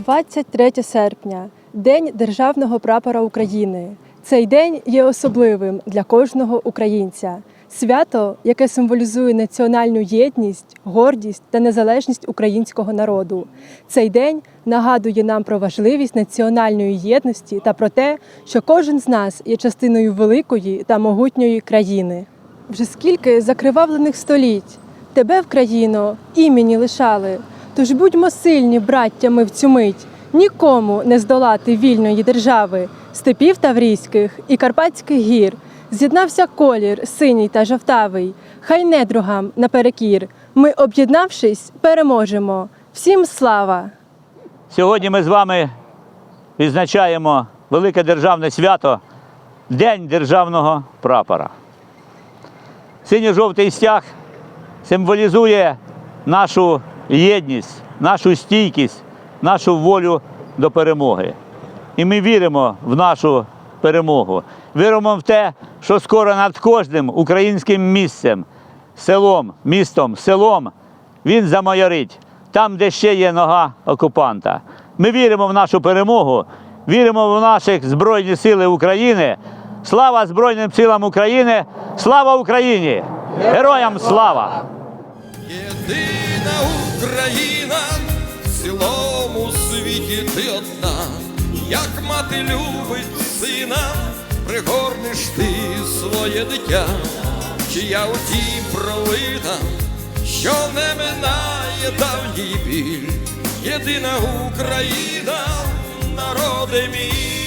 23 серпня День Державного прапора України. Цей день є особливим для кожного українця. Свято, яке символізує національну єдність, гордість та незалежність українського народу. Цей день нагадує нам про важливість національної єдності та про те, що кожен з нас є частиною великої та могутньої країни. Вже скільки закривавлених століть тебе в країно імені лишали. Тож будьмо сильні, браття, ми в цю мить, нікому не здолати вільної держави, степів таврійських і карпатських гір. З'єднався колір синій та жовтавий, хай недругам наперекір. Ми, об'єднавшись, переможемо. Всім слава! Сьогодні ми з вами відзначаємо велике державне свято День державного прапора. Синьо-жовтий стяг символізує нашу єдність, нашу стійкість, нашу волю до перемоги. І ми віримо в нашу перемогу. Віримо в те, що скоро над кожним українським місцем, селом, містом, селом він замайорить там, де ще є нога окупанта. Ми віримо в нашу перемогу, віримо в наших Збройні Сили України. Слава Збройним силам України! Слава Україні! Героям слава! Єдина Україна в цілому світі ти одна, як мати любить сина, пригорнеш ти своє дитя, чия у тім пролита, що не минає давній біль, єдина Україна, народи мій.